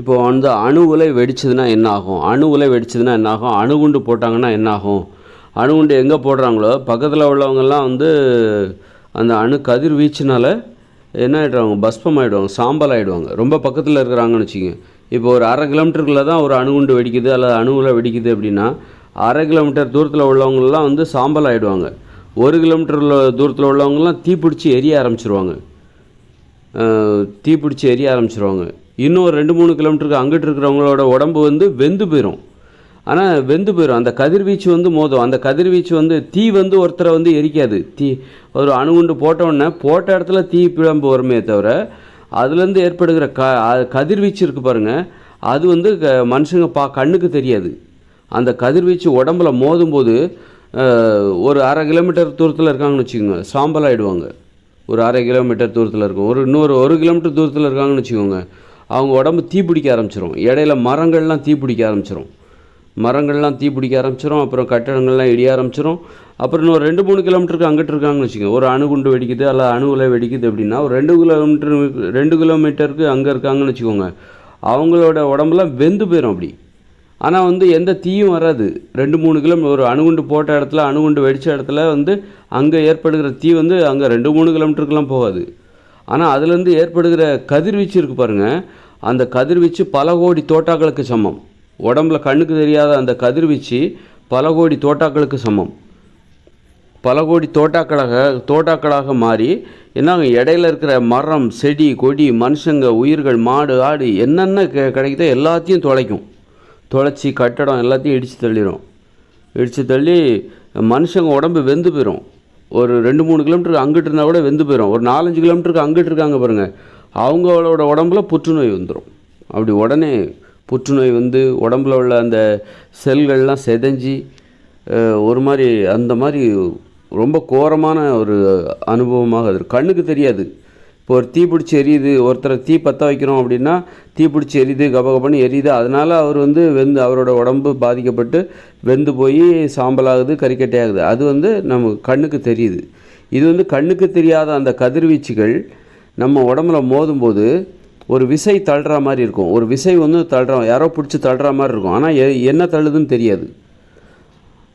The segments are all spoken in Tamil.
இப்போ வந்து அணு உலை வெடிச்சதுன்னா என்ன ஆகும் அணு உலை வெடிச்சதுன்னா என்ன ஆகும் அணுகுண்டு போட்டாங்கன்னா என்ன ஆகும் அணுகுண்டு எங்கே போடுறாங்களோ? பக்கத்தில் உள்ளவங்கெல்லாம் வந்து அந்த அணு கதிர்வீச்சுனால என்ன ஆகிடுவாங்க பஸ்பம் ஆகிடுவாங்க சாம்பல் ஆகிடுவாங்க ரொம்ப பக்கத்தில் இருக்கிறாங்கன்னு வச்சுக்கோங்க. இப்போ ஒரு அரை கிலோமீட்டருக்குள்ளே தான் ஒரு அணுகுண்டு வெடிக்குது அல்லது அணுவில் வெடிக்குது அப்படின்னா அரை கிலோமீட்டர் தூரத்தில் உள்ளவங்கெல்லாம் வந்து சாம்பல் ஆகிடுவாங்க ஒரு கிலோமீட்டர் தூரத்தில் உள்ளவங்கெல்லாம் தீப்பிடிச்சி எரிய ஆரம்பிச்சிருவாங்க. தீ தீப்பிடிச்சி எரிய ஆரம்பிச்சிருவாங்க. இன்னும் ஒரு ரெண்டு மூணு கிலோமீட்டருக்கு அங்கிட்டு இருக்கிறவங்களோட உடம்பு வந்து வெந்து போயிடும் ஆனால் வெந்து போயிடும் அந்த கதிர்வீச்சு வந்து மோதும். அந்த கதிர்வீச்சு வந்து தீ வந்து ஒருத்தரை வந்து எரிக்காது. தீ ஒரு அணுகுண்டு போட்டவுடனே போட்ட இடத்துல தீ பிழம்பு வருமே தவிர அதுலேருந்து ஏற்படுகிற க கதிர்வீச்சு இருக்குது பாருங்கள் அது வந்து க மனுஷங்க பா கண்ணுக்கு தெரியாது. அந்த கதிர்வீச்சு உடம்புல மோதும்போது ஒரு அரை கிலோமீட்டர் தூரத்தில் இருக்காங்கன்னு வச்சுக்கோங்க. சாம்பலாயிடுவாங்க ஒரு அரை கிலோமீட்டர் தூரத்தில் இருக்கும். ஒரு இன்னொரு ஒரு கிலோமீட்டர் தூரத்தில் இருக்காங்கன்னு வச்சுக்கோங்க. அவங்க உடம்பு தீப்பிடிக்க ஆரம்பிச்சிரும். இடையில மரங்கள்லாம் தீப்பிடிக்க ஆரம்பிச்சிரும். மரங்கள்லாம் தீப்பிடிக்க ஆரம்பிச்சிரும். அப்புறம் கட்டடங்கள்லாம் இடிய ஆரம்பிச்சிரும். அப்புறம் இன்னும் ரெண்டு மூணு கிலோமீட்டருக்கு அங்கிட்டு இருக்காங்கன்னு வச்சுக்கோங்க. ஒரு அணுகுண்டு வெடிக்குது அல்ல அணுவில் வெடிக்குது அப்படின்னா ஒரு ரெண்டு கிலோமீட்டர் ரெண்டு கிலோமீட்டருக்கு அங்கே இருக்காங்கன்னு வச்சுக்கோங்க. அவங்களோட உடம்புலாம் வெந்து போயிடும் அப்படி. ஆனால் வந்து எந்த தீயும் வராது. ரெண்டு மூணு கிலோமீட்டர் ஒரு அணுகுண்டு போட்ட இடத்துல அணுகுண்டு வெடித்த இடத்துல வந்து அங்கே ஏற்படுகிற தீ வந்து அங்கே ரெண்டு மூணு கிலோமீட்டருக்குலாம் போகாது. ஆனால் அதுலேருந்து ஏற்படுகிற கதிர்வீச்சு இருக்குது பாருங்கள் அந்த கதிர்வீச்சு பல கோடி தோட்டாக்களுக்கு சமம். உடம்புல கண்ணுக்கு தெரியாத அந்த கதிர்வீச்சு பல கோடி தோட்டாக்களுக்கு சமம். பல கோடி தோட்டாக்களாக தோட்டாக்களாக மாறி என்னாங்க இடையில இருக்கிற மரம் செடி கொடி மனுஷங்க உயிர்கள் மாடு ஆடு என்னென்ன கிடைக்குதோ எல்லாத்தையும் தொலைக்கும். தொலைச்சி கட்டடம் எல்லாத்தையும் இடித்து தள்ளிடும் இடித்து தள்ளி மனுஷங்க உடம்பு வெந்து போயிடும் ஒரு ரெண்டு மூணு கிலோமீட்டருக்கு அங்கிட்டு இருந்தால் கூட வெந்து போயிடும் ஒரு நாலஞ்சு கிலோமீட்டருக்கு அங்கிட்டு இருக்காங்க பாருங்கள் அவங்களோட உடம்புல புற்றுநோய் வந்துடும் அப்படி உடனே புற்றுநோய் வந்து உடம்புல உள்ள அந்த செல்கள்லாம் செதஞ்சி ஒரு மாதிரி அந்த மாதிரி ரொம்ப கோரமான ஒரு அனுபவமாக அது. கண்ணுக்கு தெரியாது. இப்போ ஒரு தீ பிடிச்சி எரியுது ஒருத்தரை தீ பற்ற வைக்கிறோம் அப்படின்னா தீ பிடிச்சி எரியுது கபகபன்னு எரியுது. அதனால் அவர் வந்து வெந்து அவரோட உடம்பு பாதிக்கப்பட்டு வெந்து போய் சாம்பலாகுது கறிக்கட்டையாகுது. அது வந்து நம்ம கண்ணுக்கு தெரியுது. இது வந்து கண்ணுக்கு தெரியாத அந்த கதிர்வீச்சுகள் நம்ம உடம்புல மோதும்போது ஒரு விசை தள்ளுற மாதிரி இருக்கும். ஒரு விசை வந்து தள்ளுறோம் யாரோ பிடிச்சி தள்ளுற மாதிரி இருக்கும். ஆனால் எ என்ன தள்ளுதுன்னு தெரியாது.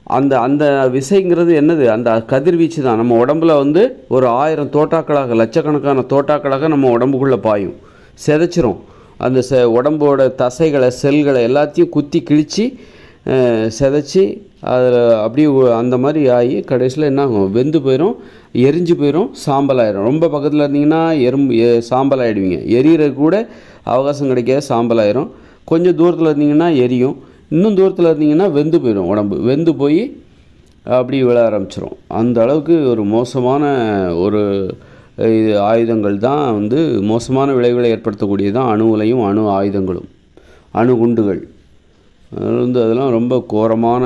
அந்த அந்த விசைங்கிறது என்னது? அந்த கதிர்வீச்சு தான். நம்ம உடம்புல வந்து ஒரு ஆயிரம் தோட்டாக்களாக லட்சக்கணக்கான தோட்டாக்களாக நம்ம உடம்புக்குள்ளே பாயும். செதைச்சிரும். அந்த செ உடம்போட தசைகளை செல்களை எல்லாத்தையும் குத்தி கிழித்து செதைச்சி அதில் அப்படியே அந்த மாதிரி ஆகி கடைசியில் என்ன ஆகும் வெந்து போயிடும் எரிஞ்சு போயிடும் சாம்பல் ஆயிடும் ரொம்ப பக்கத்தில் இருந்தீங்கன்னா எறும்பு எ- சாம்பல் ஆகிடுவீங்க எரியிறது கூட அவகாசம் கிடைக்காது சாம்பல் ஆயிரும் கொஞ்சம் தூரத்தில் இருந்தீங்கன்னா எரியும். இன்னும் தூரத்தில் இருந்தீங்கன்னா வெந்து போயிடும் உடம்பு. வெந்து போய் அப்படி விழ ஆரம்பிச்சிடும் அந்த அளவுக்கு ஒரு மோசமான ஒரு இது ஆயுதங்கள் தான் வந்து மோசமான விளைவுகளை ஏற்படுத்தக்கூடியது தான் அணு உலையும் அணு ஆயுதங்களும் அணு குண்டுகள். வந்து அதெல்லாம் ரொம்ப கோரமான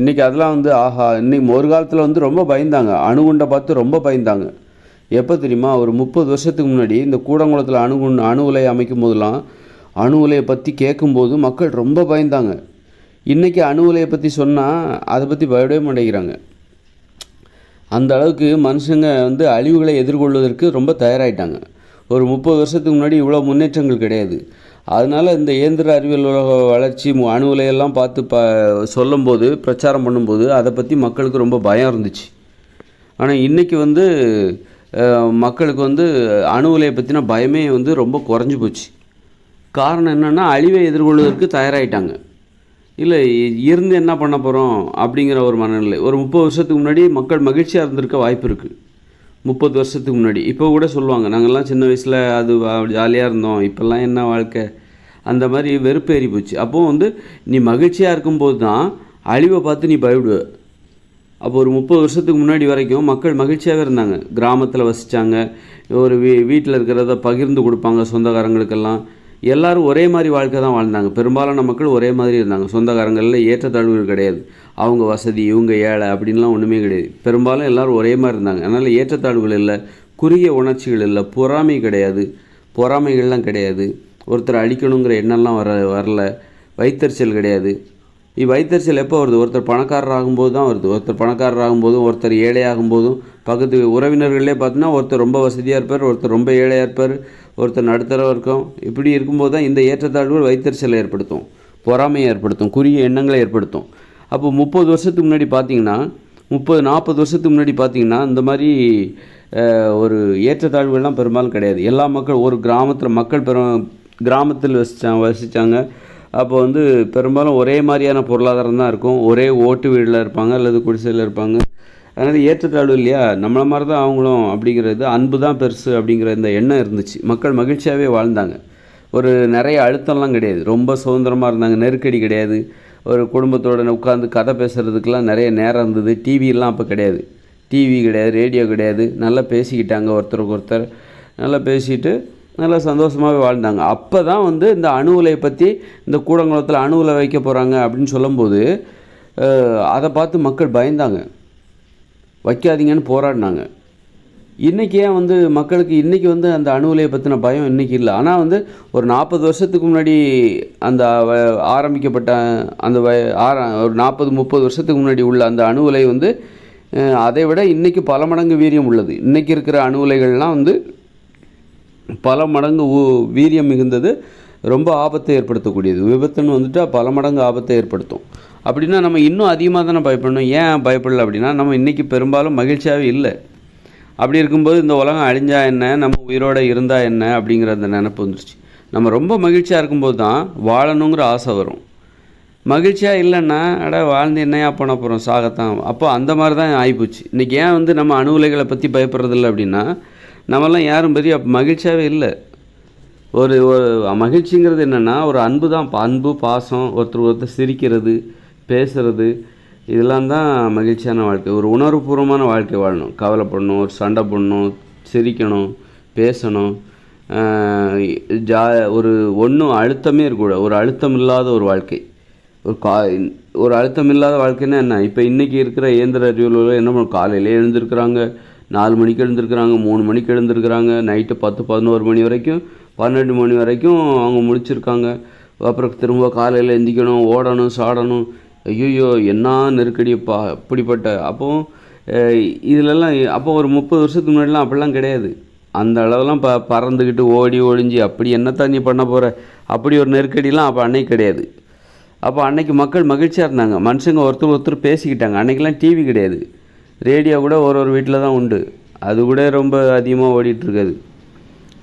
இன்றைக்கி அதெல்லாம் வந்து ஆஹா இன்றைக்கி ஒரு காலத்தில் வந்து ரொம்ப பயந்தாங்க. அணுகுண்டை பார்த்து ரொம்ப பயந்தாங்க. எப்போ தெரியுமா? ஒரு முப்பது வருஷத்துக்கு முன்னாடி இந்த கூடங்குளத்தில் அணுகுண்டு அணு உலை அமைக்கும் போதெல்லாம் அணு உலையை பற்றி கேட்கும்போது மக்கள் ரொம்ப பயந்தாங்க. இன்றைக்கி அணு உலையை பற்றி சொன்னால் அதை பற்றி பயப்படவே மாட்டேங்கிறாங்க. அந்த அளவுக்கு மனுஷங்க வந்து அழிவுகளை எதிர்கொள்வதற்கு ரொம்ப தயாராகிட்டாங்க ஒரு முப்பது வருஷத்துக்கு முன்னாடி இவ்வளோ முன்னேற்றங்கள் கிடையாது. அதனால் இந்த இயந்திர அறிவியல் உலக வளர்ச்சி அணு உலையெல்லாம் பார்த்து ப சொல்லும்போது பிரச்சாரம் பண்ணும்போது அதை பற்றி மக்களுக்கு ரொம்ப பயம் இருந்துச்சு. ஆனால் இன்றைக்கி வந்து மக்களுக்கு வந்து அணு உலையை பற்றின பயமே வந்து ரொம்ப குறைஞ்சி போச்சு. காரணம் என்னென்னா அழிவை எதிர்கொள்வதற்கு தயாராகிட்டாங்க இல்லை இருந்து என்ன பண்ண போகிறோம் அப்படிங்கிற ஒரு மனநிலை. ஒரு முப்பது வருஷத்துக்கு முன்னாடி மக்கள் மகிழ்ச்சியாக இருந்திருக்க வாய்ப்பு இருக்குது முப்பது வருஷத்துக்கு முன்னாடி. இப்போ கூட சொல்லுவாங்க நாங்கள்லாம் சின்ன வயசில் அது ஜாலியாக இருந்தோம். இப்போல்லாம் என்ன வாழ்க்கை? அந்த மாதிரி வெறுப்பு ஏறி போச்சு. அப்போது வந்து நீ மகிழ்ச்சியாக இருக்கும்போது தான் அழிவை பார்த்து நீ பயப்படுவ. அப்போ ஒரு முப்பது வருஷத்துக்கு முன்னாடி வரைக்கும் மக்கள் மகிழ்ச்சியாகவே இருந்தாங்க. கிராமத்தில் வசித்தாங்க ஒரு வீ வீட்டில் இருக்கிறத பகிர்ந்து கொடுப்பாங்க சொந்தக்காரங்களுக்கெல்லாம். எல்லாரும் ஒரே மாதிரி வாழ்க்கை தான் வாழ்ந்தாங்க. பெரும்பாலான மக்கள் ஒரே மாதிரி இருந்தாங்க. சொந்தக்காரங்களில் ஏற்றத்தாழ்வுகள் கிடையாது. அவங்க வசதி இவங்க ஏழை அப்படின்லாம் ஒன்றுமே கிடையாது. பெரும்பாலும் எல்லோரும் ஒரே மாதிரி இருந்தாங்க. அதனால் ஏற்றத்தாழ்வுகள் இல்லை குறுகிய உணர்ச்சிகள் இல்லை பொறாமை கிடையாது. பொறாமைகள்லாம் கிடையாது. ஒருத்தர் அழிக்கணுங்கிற எண்ணம்லாம் வர வரல. வைத்தறிச்சல் கிடையாது. இ வைத்தறிச்சல் எப்போ வருது? ஒருத்தர் பணக்காரர் ஆகும்போது தான் வருது. ஒருத்தர் பணக்காரர் ஆகும்போதும் ஒருத்தர் ஏழை ஆகும்போதும் பக்கத்து உறவினர்களே பார்த்தோன்னா ஒருத்தர் ரொம்ப வசதியாக இருப்பார் ஒருத்தர் ரொம்ப ஏழையாக இருப்பார் ஒருத்தர் நடுத்தர வர்க்கம் இப்படி இருக்கும்போது தான் இந்த ஏற்றத்தாழ்வுகள் வைத்தறிச்சலை ஏற்படுத்தும் பொறாமையை ஏற்படுத்தும் குறுகிய எண்ணங்களை ஏற்படுத்தும். அப்போ முப்பது வருஷத்துக்கு முன்னாடி பார்த்தீங்கன்னா முப்பது நாற்பது வருஷத்துக்கு முன்னாடி பார்த்தீங்கன்னா இந்த மாதிரி ஒரு ஏற்றத்தாழ்வுகள்லாம் பெரும்பாலும் கிடையாது. எல்லா மக்கள் ஒரு கிராமத்தில் மக்கள் பெரும் கிராமத்தில் வசித்தாங்க வசித்தாங்க அப்போ வந்து பெரும்பாலும் ஒரே மாதிரியான பொருளாதாரம் தான் இருக்கும். ஒரே ஓட்டு வீடில் இருப்பாங்க அல்லது குடிசையில் இருப்பாங்க. அதனால் ஏற்றத்தாழ்வு இல்லையா? நம்மள மாதிரி தான் அவங்களும் அப்படிங்கிறது அன்பு தான் பெருசு அப்படிங்கிற இந்த எண்ணம் இருந்துச்சு. மக்கள் மகிழ்ச்சியாகவே வாழ்ந்தாங்க. ஒரு நிறைய அழுத்தம்லாம் கிடையாது. ரொம்ப சுதந்திரமாக இருந்தாங்க. நெருக்கடி கிடையாது. ஒரு குடும்பத்தோட உட்காந்து கதை பேசுகிறதுக்கெலாம் நிறைய நேரம் இருந்தது. டிவிலாம் அப்போ கிடையாது. டிவி கிடையாது ரேடியோ கிடையாது. நல்லா பேசிக்கிட்டாங்க ஒருத்தருக்கு ஒருத்தர். நல்லா பேசிட்டு நல்லா சந்தோஷமாகவே வாழ்ந்தாங்க. அப்போ தான் வந்து இந்த அணு உலையை பற்றி இந்த கூடங்குளத்தில் அணு உலை வைக்க போகிறாங்க அப்படின்னு சொல்லும்போது அதை பார்த்து மக்கள் பயந்தாங்க. வைக்காதீங்கன்னு போராடினாங்க. இன்றைக்கி ஏன் வந்து மக்களுக்கு இன்றைக்கி வந்து அந்த அணு உலையை பற்றின பயம் இன்றைக்கி இல்லை. ஆனால் வந்து ஒரு நாற்பது வருஷத்துக்கு முன்னாடி அந்த வ- ஆரம்பிக்கப்பட்ட அந்த வ ஆர ஒரு நாற்பது முப்பது வருஷத்துக்கு முன்னாடி உள்ள அந்த அணு உலை வந்து அதை விட இன்றைக்கி பல மடங்கு வீரியம் உள்ளது. இன்றைக்கி இருக்கிற அணு உலைகள்லாம் வந்து பல மடங்கு வீரியம் மிகுந்தது ரொம்ப ஆபத்தை ஏற்படுத்தக்கூடியது. விபத்துன்னு வந்துட்டால் பல மடங்கு ஆபத்தை ஏற்படுத்தும். அப்படின்னா நம்ம இன்னும் அதிகமாக தானே பயப்படணும். ஏன் பயப்படல அப்படின்னா நம்ம இன்றைக்கி பெரும்பாலும் மகிழ்ச்சியாகவே இல்லை. அப்படி இருக்கும்போது இந்த உலகம் அழிஞ்சா என்ன? நம்ம உயிரோடு இருந்தால் என்ன? அப்படிங்கிற அந்த நினப்பு வந்துருச்சு. நம்ம ரொம்ப மகிழ்ச்சியாக இருக்கும்போது தான் வாழணுங்கிற ஆசை வரும். மகிழ்ச்சியாக இல்லைன்னா அட வாழ்ந்து என்னையா போன போகிறோம் சாகத்தான். அப்போ அந்த மாதிரி தான் ஆகிப்போச்சு இன்றைக்கி ஏன் வந்து நம்ம அணு உலைகளை பற்றி பயப்படுறதில்ல அப்படின்னா நம்மலாம் யாரும் பெரிய மகிழ்ச்சியாகவே இல்லை. ஒரு ஒரு மகிழ்ச்சிங்கிறது என்னென்னா ஒரு அன்பு தான். அன்பு பாசம் ஒருத்தர் ஒருத்தர் சிரிக்கிறது பேசுகிறது இதெல்லாம் தான் மகிழ்ச்சியான வாழ்க்கை. ஒரு உணர்வுபூர்வமான வாழ்க்கை வாழணும். கவலைப்படணும் ஒரு சண்டை போடணும் சிரிக்கணும் பேசணும். ஜா ஒரு ஒன்றும் அழுத்தமே இருக்கக்கூடாது. ஒரு அழுத்தம் இல்லாத ஒரு வாழ்க்கை. ஒரு கா ஒரு அழுத்தம் இல்லாத வாழ்க்கைன்னா என்ன? இப்போ இன்றைக்கி இருக்கிற இயந்திர அறிவியல் என்ன பண்ணும் காலையிலே எழுந்திருக்கிறாங்க நாலு மணிக்கு எழுந்திருக்கிறாங்க மூணு மணிக்கு எழுந்திருக்கிறாங்க நைட்டு பத்து பதினோரு மணி வரைக்கும் பன்னெண்டு மணி வரைக்கும் அவங்க முடிச்சிருக்காங்க. அப்புறம் திரும்ப காலையில் எந்திக்கணும் ஓடணும் சாடணும். ஐயோ என்ன நெருக்கடிப்பா அப்படிப்பட்ட அப்போ இதிலெல்லாம் அப்போ ஒரு முப்பது வருஷத்துக்கு முன்னாடிலாம் அப்படிலாம் கிடையாது. அந்த அளவெல்லாம் ப பறந்துக்கிட்டு ஓடி ஒழிஞ்சு அப்படி என்னத்தான் நீ பண்ண போகிற அப்படி ஒரு நெருக்கடிலாம் அப்போ அன்னைக்கு கிடையாது. அப்போ அன்னைக்கு மக்கள் மகிழ்ச்சியாக இருந்தாங்க. மனுஷங்க ஒருத்தர் ஒருத்தர் பேசிக்கிட்டாங்க. அன்றைக்கெலாம் டிவி கிடையாது. ரேடியோ கூட ஒரு ஒரு வீட்டில் தான் உண்டு. அது கூட ரொம்ப அதிகமாக ஓடிட்டு இருக்காது.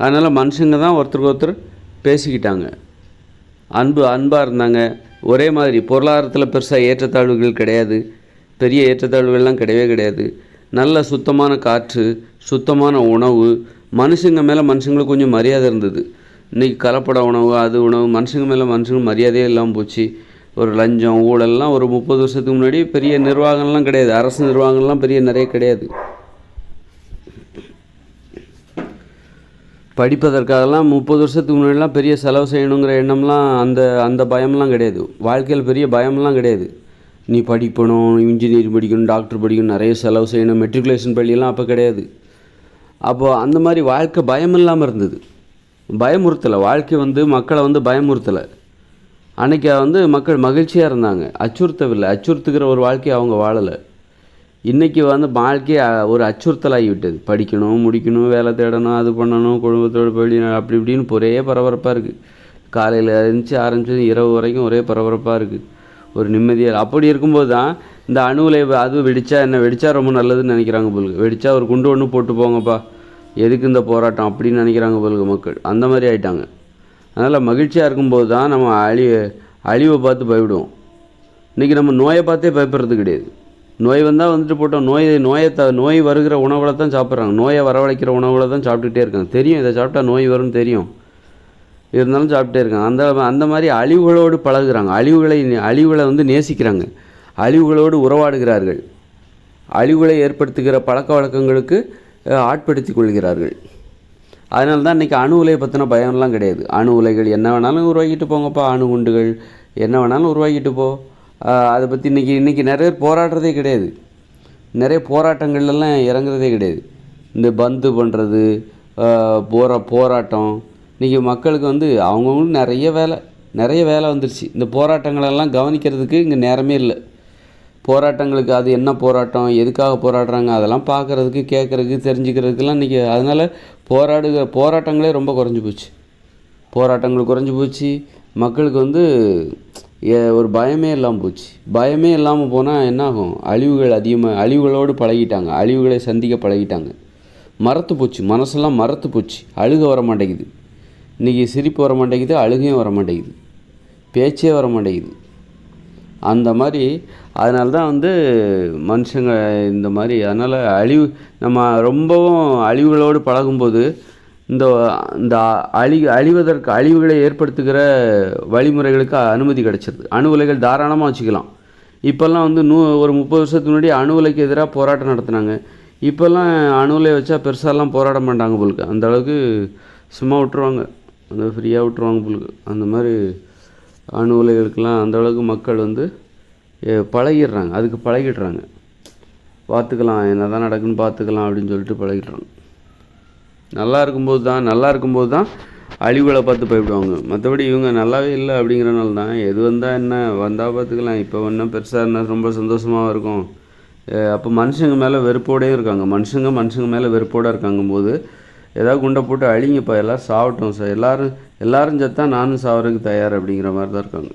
அதனால் மனுஷங்க தான் ஒருத்தருக்கு ஒருத்தர் பேசிக்கிட்டாங்க. அன்பு அன்பாக இருந்தாங்க. ஒரே மாதிரி. பொருளாதாரத்தில் பெருசாக ஏற்றத்தாழ்வுகள் கிடையாது. பெரிய ஏற்றத்தாழ்வுகள்லாம் கிடையவே கிடையாது. நல்ல சுத்தமான காற்று சுத்தமான உணவு. மனுஷங்க மேலே மனுஷங்களுக்கு கொஞ்சம் மரியாதை இருந்தது. இன்றைக்கி கலப்பட உணவு அது உணவு மனுஷங்க மேலே மனுஷங்க மரியாதையே இல்லாமல் போச்சு. ஒரு லஞ்சம் ஊழல்லாம் ஒரு முப்பது வருஷத்துக்கு முன்னாடி பெரிய நிர்வாகம்லாம் கிடையாது. அரசு நிர்வாகம்லாம் பெரிய நிறைய கிடையாது. படிப்பதற்காகலாம் முப்பது வருஷத்துக்கு முன்னாடிலாம் பெரிய செலவு செய்யணுங்கிற எண்ணம்லாம் அந்த அந்த பயம்லாம் கிடையாது. வாழ்க்கையில் பெரிய பயம்லாம் கிடையாது. நீ படிக்கணும் இன்ஜினியரிங் படிக்கணும் டாக்டர் படிக்கணும் நிறைய செலவு செய்யணும் மெட்ரிகுலேஷன் பள்ளியெல்லாம் அப்போ கிடையாது. அப்போது அந்த மாதிரி வாழ்க்கை பயம் இல்லாமல் இருந்தது. பயமுறுத்தலை வாழ்க்கை வந்து மக்களை வந்து பயமுறுத்தலை அன்னைக்கு வந்து மக்கள் மகிழ்ச்சியாக இருந்தாங்க. அச்சுறுத்தவில்லை. அச்சுறுத்துகிற ஒரு வாழ்க்கையை அவங்க வாழலை. இன்றைக்கி வந்து வாழ்க்கை ஒரு அச்சுறுத்தலாகிவிட்டது. படிக்கணும் முடிக்கணும் வேலை தேடணும் அது பண்ணணும் குடும்பத்தோடு போய் அப்படி இப்படின்னு ஒரே பரபரப்பாக இருக்குது காலையில் எழுந்துச்சு ஆரம்பிச்சது இரவு வரைக்கும் ஒரே பரபரப்பாக இருக்குது ஒரு நிம்மதியாக அப்படி இருக்கும்போது தான் இந்த அணுவில் அது வெடித்தா என்ன? வெடித்தா ரொம்ப நல்லதுன்னு நினைக்கிறாங்க போலுக்கு வெடித்தா ஒரு குண்டு ஒன்று போட்டு போங்கப்பா. எதுக்கு இந்த போராட்டம் அப்படின்னு நினைக்கிறாங்க போலுக்கு மக்கள். அந்த மாதிரி ஆயிட்டாங்க. அதனால் மகிழ்ச்சியாக இருக்கும்போது தான் நம்ம அழி அழிவை பார்த்து பயப்படுவோம். இன்றைக்கி நம்ம நோயை பார்த்தே பயப்படுறது கிடையாது. நோய் வந்தால் வந்துட்டு போட்டோம். நோய் நோயை த நோய் வருகிற உணவுகளை தான் சாப்பிட்றாங்க. நோயை வரவழைக்கிற உணவுகளை தான் சாப்பிட்டுக்கிட்டே இருக்காங்க. தெரியும் இதை சாப்பிட்டா நோய் வரும்னு தெரியும். இருந்தாலும் சாப்பிட்டே இருக்காங்க. அந்த அந்த மாதிரி அழிவுகளோடு பழகுறாங்க. அழிவுகளை அழிவுகளை வந்து நேசிக்கிறாங்க. அழிவுகளோடு உறவாடுகிறார்கள். அழிவுகளை ஏற்படுத்துகிற பழக்க வழக்கங்களுக்கு ஆட்படுத்தி ஆட்படுத்திக் கொள்கிறார்கள். அதனால தான் இன்றைக்கி அணு உலையை பற்றின பயம்லாம் கிடையாது. அணு உலைகள் என்ன வேணாலும் உருவாக்கிட்டு போங்கப்பா. அணு குண்டுகள் என்ன வேணாலும் உருவாக்கிட்டு போ. அதை பற்றி இன்றைக்கி இன்றைக்கி நிறைய பேர் போராடுறதே கிடையாது. நிறைய போராட்டங்கள்லாம் இறங்குறதே கிடையாது. இந்த பந்து பண்ணுறது போரா போராட்டம். இன்றைக்கி மக்களுக்கு வந்து அவங்கவுங்களுக்கு நிறைய வேலை நிறைய வேலை வந்துருச்சு. இந்த போராட்டங்களெல்லாம் கவனிக்கிறதுக்கு இங்கே நேரமே இல்லை. போராட்டங்களுக்கு அது என்ன போராட்டம் எதுக்காக போராடுறாங்க அதெல்லாம் பார்க்குறதுக்கு கேட்குறதுக்கு தெரிஞ்சுக்கிறதுக்கெல்லாம் இன்றைக்கி அதனால் போராடுகிற போராட்டங்களே ரொம்ப குறைஞ்சி போச்சு. போராட்டங்கள் குறைஞ்சி போச்சு. மக்களுக்கு வந்து ஒரு பயமே இல்லாமல் போச்சு. பயமே இல்லாமல் போனால் என்ன ஆகும் அழிவுகள் அதிகமாக அழிவுகளோடு பழகிட்டாங்க. அழிவுகளை சந்திக்க பழகிட்டாங்க. மரத்து போச்சு. மனசெல்லாம் மரத்து போச்சு. அழுக வர மாட்டேங்குது. இன்றைக்கி சிரிப்பு வர மாட்டேங்குது அழுகையும் வர மாட்டேங்குது. பேச்சே வர மாட்டேங்குது. அந்த மாதிரி அதனால தான் வந்து மனுஷங்க இந்த மாதிரி அதனால் அழிவு நம்ம ரொம்பவும் அழிவுகளோடு பழகும்போது இந்த இந்த அழி அழிவதற்கு அழிவுகளை ஏற்படுத்துகிற வழிமுறைகளுக்கு அனுமதி கிடச்சிருது. அணு உலைகள் தாராளமாக வச்சுக்கலாம். இப்போல்லாம் வந்து நூ ஒரு முப்பது வருஷத்துக்கு முன்னாடி அணு உலைக்கு எதிராக போராட்டம் நடத்துனாங்க. இப்போல்லாம் அணு உலை வச்சா பெருசாலாம் போராட மாட்டாங்க போலுக்கு அந்த அளவுக்கு சும்மா விட்டுருவாங்க. அந்த ஃப்ரீயாக விட்டுருவாங்க போலுக்கு அந்த மாதிரி அணு உலைகளுக்கெல்லாம் அந்த அளவுக்கு மக்கள் வந்து பழகிடுறாங்க. அதுக்கு பழகிடுறாங்க. பார்த்துக்கலாம் என்ன தான் நடக்குன்னு பார்த்துக்கலாம் அப்படின்னு சொல்லிட்டு பழகிடுறாங்க. நல்லா இருக்கும்போது தான் நல்லா இருக்கும்போது தான் அழிவுகளை பார்த்து போயிடுவாங்க மற்றபடி இவங்க நல்லாவே இல்லை அப்படிங்கிறனால தான் எது வந்தால் என்ன வந்தால் பார்த்துக்கலாம். இப்போ ஒன்றும் பெருசாக இருந்தால் ரொம்ப சந்தோஷமாக இருக்கும். அப்போ மனுஷங்க மேலே வெறுப்போடையும் இருக்காங்க. மனுஷங்க மனுஷங்க மேலே வெறுப்போடு இருக்காங்கும்போது ஏதாவது குண்டை போட்டு அழிங்கப்பா எல்லோரும் சாவட்டும் சார். எல்லோரும் எல்லோரும் செத்தா நானும் சாவறதுக்கு தயார் அப்படிங்கிற மாதிரி தான் இருக்காங்க.